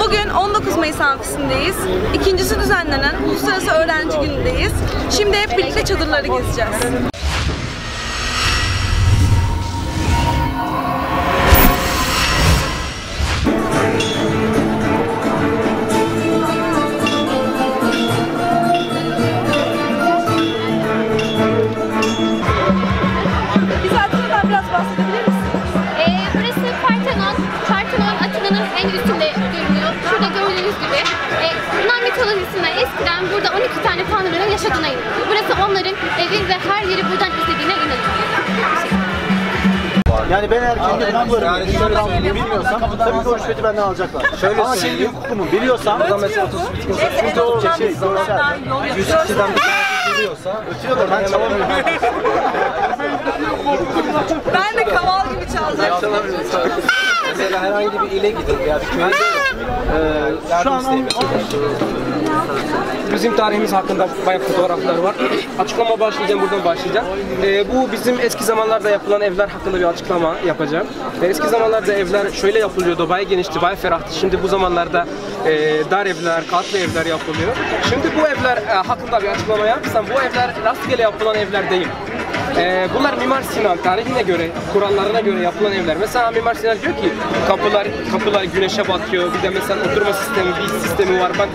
Bugün 19 Mayıs amfisindeyiz. İkincisi düzenlenen Uluslararası Öğrenci Günü'ndeyiz. Şimdi hep birlikte çadırları gezeceğiz. Ee, en üstünde gördüğünüz gibi. Ee, Yunan mitolojisinde eskiden burada 12 tane tanrının yaşadığına inanılıyor. Burası onların evi ve her yeri buradan izlediğine inanılıyor. Yani ben eğer kendi hukuklarımı, kendi kanunu bilmiyorsam tabii ki o rüşveti benden alacaklar. Şöyle Ama kendi hukukumu biliyorsam burada mesela 30 Burada o şey, görsel. 100 kişiden bir tanesi biliyorsa ötüyor da ben çalamıyorum. Ben de kaval gibi çalacağım. Mesela herhangi bir ile gidin veya bir köye gidin. Şu an Bizim tarihimiz hakkında bayağı fotoğraflar var. Açıklama başlayacağım, buradan başlayacağım. Ee, bu bizim eski zamanlarda yapılan evler hakkında bir açıklama yapacağım. Ee, eski zamanlarda evler şöyle yapılıyordu, bayağı genişti, bayağı ferahtı. Şimdi bu zamanlarda e, dar evler, katlı evler yapılıyor. Şimdi bu evler e, hakkında bir açıklama yapsam, bu evler rastgele yapılan evler değil. Ee, bunlar Mimar Sinan tarihine göre, kurallarına göre yapılan evler. Mesela Mimar Sinan diyor ki kapılar kapılar güneşe batıyor. Bir de mesela oturma sistemi, bir sistemi var. Ben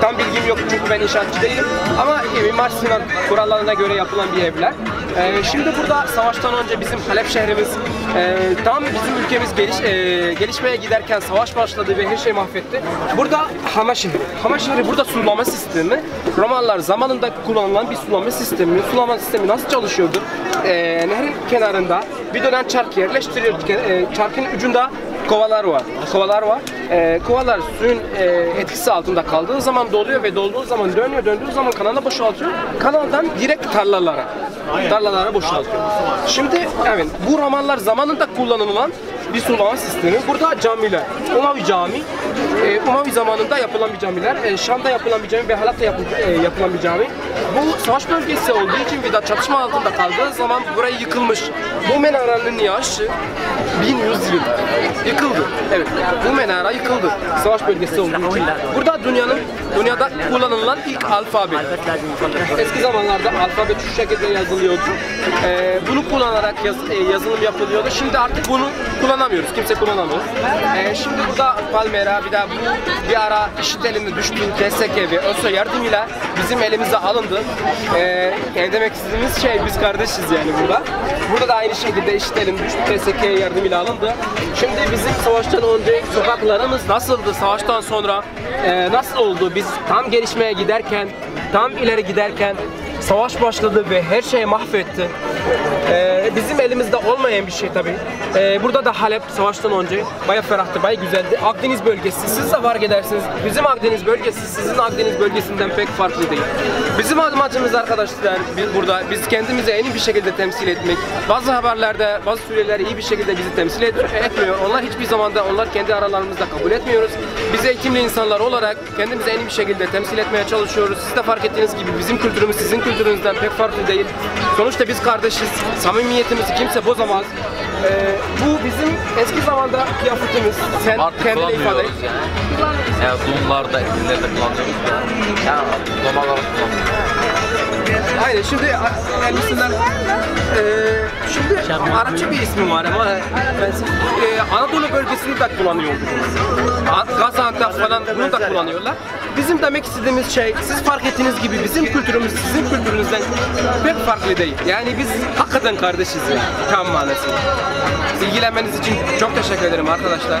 tam bilgim yok çünkü ben inşaatçı değilim. Ama e, Mimar Sinan kurallarına göre yapılan bir evler. Ee, şimdi burada savaştan önce bizim Halep şehrimiz e, tam bizim ülkemiz geliş, e, gelişmeye giderken savaş başladı ve her şey mahvetti. Burada Hama şehri. Hama şehri burada sulama sistemi. Romalılar zamanında kullanılan bir sulama sistemi. Sulama sistemi nasıl çalışıyordu? Ee, nehrin kenarında bir dönem çark yerleştiriyor. E, çarkın ucunda kovalar var. Kovalar var. Ee, kovalar suyun e, etkisi altında kaldığı zaman doluyor ve dolduğu zaman dönüyor. Döndüğü zaman kanala boşaltıyor. Kanaldan direkt tarlalara. Tarlalara boşaltıyor. Şimdi evet bu romanlar zamanında kullanılan bir sulama sistemi. Burada camiler. Umavi cami. E, Umavi zamanında yapılan bir camiler. E, Şam'da yapılan bir cami ve Halat'ta yapı- e, yapılan bir cami. Bu savaş bölgesi olduğu için bir de çatışma altında kaldığı zaman burayı yıkılmış. Bu menaranın yaşı 1100 yıl. Yıkıldı. Evet. Bu menara yıkıldı. Savaş bölgesi olduğu için. Burada dünyanın dünyada kullanılan ilk alfabe. Eski zamanlarda alfabe şu şekilde yazılıyordu. Ee, bunu kullanarak yaz- e, yazılım yapılıyordu. Şimdi artık bunu kullanamıyoruz. Kimse kullanamıyor. Ee, şimdi burada Palmera bir daha bu bir ara işit eline düştü. KSK ve ÖSO yardımıyla bizim elimize alındı. Ee, yani demek istediğimiz şey biz kardeşiz yani burada. Burada da aynı şekilde işit elim düştü. KSK yardımıyla alındı. Şimdi bizim savaştan önce sokaklarımız nasıldı? Savaştan sonra e, nasıl oldu? Biz tam gelişmeye giderken, tam ileri giderken savaş başladı ve her şeyi mahvetti. Ee, bizim elimizde olmayan bir şey tabii. Ee, burada da Halep savaştan önce baya ferahtı, baya güzeldi. Akdeniz bölgesi, siz de fark edersiniz. Bizim Akdeniz bölgesi sizin Akdeniz bölgesinden pek farklı değil. Bizim amacımız arkadaşlar biz burada biz kendimizi en iyi bir şekilde temsil etmek. Bazı haberlerde bazı Suriyeliler iyi bir şekilde bizi temsil et- etmiyor. Onlar hiçbir zamanda onlar kendi aralarımızda kabul etmiyoruz. Biz eğitimli insanlar olarak kendimizi en iyi bir şekilde temsil etmeye çalışıyoruz. Siz de fark ettiğiniz gibi bizim kültürümüz sizin kültürünüzden pek farklı değil. Sonuçta biz kardeşiz. Samimiyetimizi kimse bozamaz. Ee, bu bizim eski zamanda kıyafetimiz. Sen Artık kendine ifade et. kullanmıyoruz yani. Yani donlarda, ellerde kullanıyoruz ya. Ya domaları kullanıyoruz. Aynen şimdi a- elbiseler eee şimdi Arapça bir ismi var ama ben eee, Anadolu bölgesini de kullanıyoruz. Gaziantep falan bunu da kullanıyorlar. Bizim demek istediğimiz şey siz fark ettiğiniz gibi bizim kültürümüz sizin kültürünüzden pek farklı değil. Yani biz hakikaten kardeşiz yani, tam manasıyla ilgilenmeniz için çok teşekkür ederim arkadaşlar.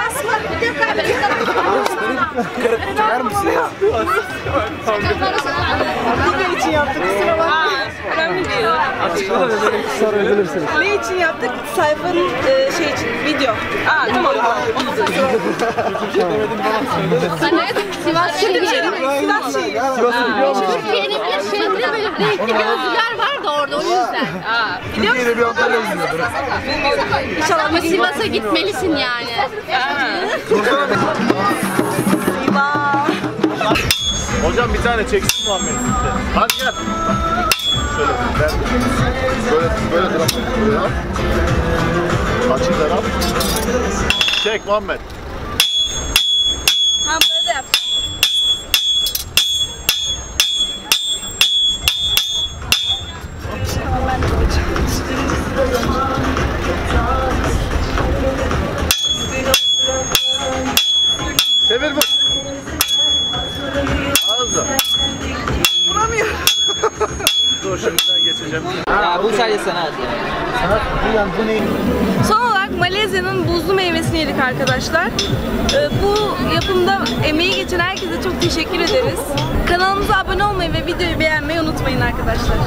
neresi? Sivas mı? Video için yaptık kusura bakma. Önemli değil. Ne için yaptık? Sayfanın e, şey için, video. Aa tamam. Evet, Sivas şehri. Sivas şeyi. Türkiye'nin bir şehrinde böyle renkli gözlüler var orada o yüzden. Aa, Biliyor musun? İnşallah ama bir gün Sivas'a gitmelisin yani. Hocam bir tane çeksin Muhammed sizde. Hadi gel. Şöyle ben böyle böyle buraya. Açık taraf. Çek Muhammed. Sanat yani. Bu yan bu ne? Son olarak Malezya'nın buzlu meyvesini yedik arkadaşlar. Ee, bu yapımda emeği geçen herkese çok teşekkür ederiz. Kanalımıza abone olmayı ve videoyu beğenmeyi unutmayın arkadaşlar.